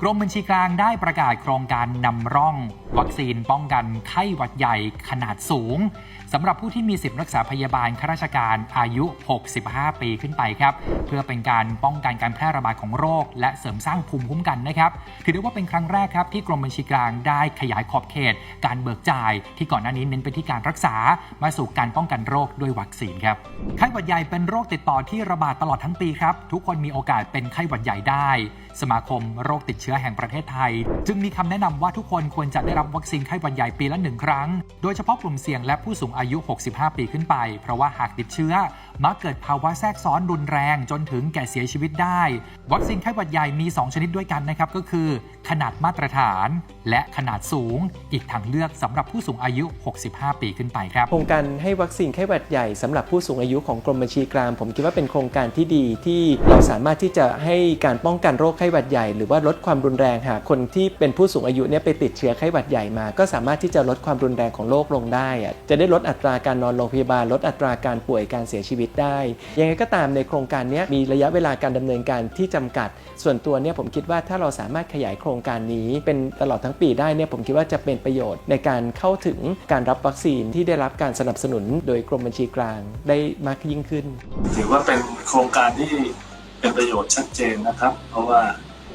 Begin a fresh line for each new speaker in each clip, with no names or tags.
กรมบัญชีกลางได้ประกาศโครงการนำร่อง วัคซีนป้องกันไข้หวัดใหญ่ขนาดสูงสำหรับผู้ที่มีสิทธิ์รักษาพยาบาลข้าราชการอายุ 65 ปีขึ้นไปครับ เพื่อเป็นการป้องกันการแพร่ระบาดของโรค และเสริมสร้างภูมิคุ้มกันนะครับ ถือได้ว่าเป็นครั้งแรกครับที่กรมบัญชีกลางได้ขยายขอบเขต การเบิกจ่ายที่ก่อนหน้านี้เน้นไปที่การรักษามาสู่การป้องกันโรคด้วยวัคซีนครับไข้หวัดใหญ่เป็นโรคติดต่อที่ระบาดตลอดทั้งปีครับทุกคนมีโอกาสเป็นไข้หวัดใหญ่ได้ สมาคมโรคติดเชื้อแห่งประเทศไทย จึงมีคำแนะนำว่าทุกคนควรจะได้รับวัคซีนไข้หวัดใหญ่ปีละหนึ่งครั้ง โดยเฉพาะกลุ่มเสี่ยงและผู้สูงอายุ 65 ปีขึ้นไป เพราะว่าหากติดเชื้อ มักเกิดภาวะแทรกซ้อนรุนแรงจนถึงแก่เสียชีวิตได้ วัคซีนไข้หวัดใหญ่มี 2 ชนิดด้วยกันนะครับ ก็คือ ขนาดมาตรฐาน และขนาดสูง อีกทางเลือกสำหรับผู้สูงอายุ 65 ปีขึ้นไปครับ
โครงการให้วัคซีนไข้หวัดใหญ่สำหรับผู้สูงอายุของกรมบัญชีกลางผมคิดว่าเป็นโครงการที่ดีที่เราสามารถที่จะให้การป้องกันโรคไข้หวัดใหญ่ หรือว่าลดความรุนแรงหากคนที่เป็นผู้สูงอายุเนี่ยไปติดเชื้อไข้หวัดใหญ่มา ก็สามารถที่จะลดความรุนแรงของโรคลงได้อะจะได้ลดอัตราการนอนโรงพยาบาลลดอัตราการป่วยการเสียชีวิตได้ ยังไงก็ตามในโครงการนี้มีระยะเวลาการดำเนินการที่จำกัด ส่วนตัวเนี่ยผมคิดว่าถ้าเราสามารถขยายโครงการนี้เป็นตลอดทั้งปีได้เนี่ยผมคิดว่าจะเป็นประโยชน์ในการเข้าถึงการรับวัคซีนที่ได้รับการสนับสนุนโดยกรมบัญชีกลางได้มากยิ่งขึ้น
ถือว่าเป็นโครงการที่เป็นประโยชน์ชัดเจนนะครับ เพราะว่า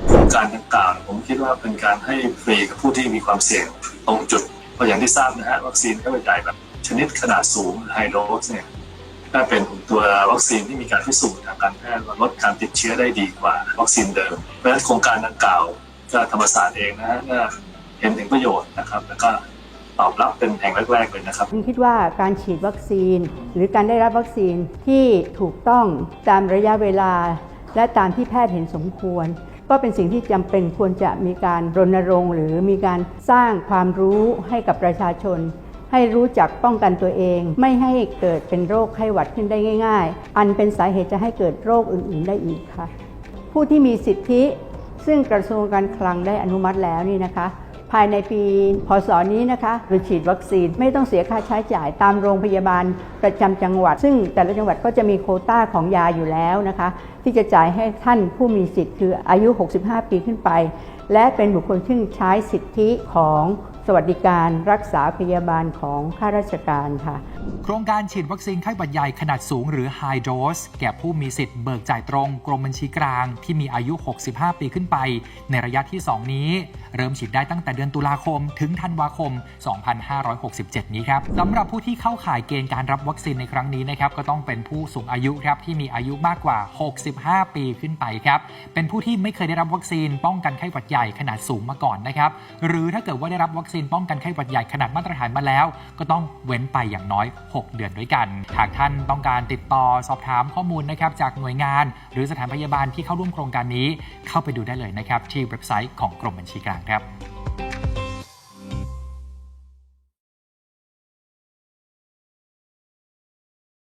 โครงการดังกล่าวผมคิดว่าเป็นการให้ฟรีกับผู้ที่มีความเสี่ยงตรงจุดเพราะอย่างที่ทราบนะฮะวัคซีนไข้หวัดใหญ่แบบชนิดขนาดสูงไฮโดสเนี่ย ถ้าเป็นตัววัคซีนที่มีการพิสูจน์ทางการแพทย์ลดการติดเชื้อได้ดีกว่า วัคซีนเดิม เพราะฉะนั้นโครงการดังกล่าวก็ธรรมศาสตร์เองนะฮะก็เห็นถึงประโยชน์นะครับแล้วก็ตอบรับเป็นแห่งแรกๆเลยนะครับ
ผมคิดว่าการฉีดวัคซีน หรือการได้รับวัคซีนที่ถูกต้องตามระยะเวลา และตามที่แพทย์เห็นสมควร ก็เป็นสิ่งที่จำเป็นควรจะมีการรณรงค์ หรือมีการสร้างความรู้ให้กับประชาชน ให้รู้จักป้องกันตัวเอง ไม่ให้เกิดเป็นโรคไข้หวัดขึ้นได้ง่าย ๆ อันเป็นสาเหตุจะให้เกิดโรคอื่น ๆ ได้อีกค่ะ ผู้ที่มีสิทธิ ซึ่งกระทรวงการคลังได้อนุมัติแล้วนี่นะคะ ภายในปีพศนี้นะคะหรือฉีดวัคซีนไม่ต้องเสียค่าใช้จ่ายตามโรงพยาบาลประจำจังหวัด ซึ่งแต่ละจังหวัดก็จะมีโคต้าของยาอยู่แล้วนะคะ ที่จะจ่ายให้ท่านผู้มีสิทธิ์คืออายุ 65 ปีขึ้นไป และเป็นบุคคลซึ่ใช้สิทธิของสวัสดิการรักษาพยาบาลของข้าราชการค่ะ
โครงการฉีดวัคซีนไข้หวัดใหญ่ขนาดสูงหรือ High Dose แก่ผู้มีสิทธิ์เบิกจ่ายตรงกรมบัญชีกลางที่มีอายุ 65 ปีขึ้นไป ในระยะที่ 2 นี้ เริ่มฉีดได้ตั้งแต่เดือนตุลาคม ถึงธันวาคม 2567 นี้ครับสำหรับผู้ที่เข้าข่ายเกณฑ์การรับวัคซีนในครั้งนี้นะครับก็ต้องเป็นผู้สูงอายุครับที่มีอายุมากกว่า 65 ปีขึ้นไปครับเป็นผู้ที่ไม่เคยได้รับวัคซีนป้องกันไข้หวัดใหญ่ขนาดสูงมาก่อนนะครับหรือถ้าเกิดว่าได้รับวัคซีนป้องกันไข้หวัดใหญ่ขนาดมาตรฐานมาแล้ว ก็ต้องเว้นไปอย่างน้อย 6 เดือนด้วยกัน หากท่านต้องการติดต่อสอบถามข้อมูลนะครับจากหน่วยงาน หรือสถานพยาบาลที่เข้าร่วมโครงการนี้ เข้าไปดูได้เลยนะครับที่เว็บไซต์ของกรมบัญชีกลางครับ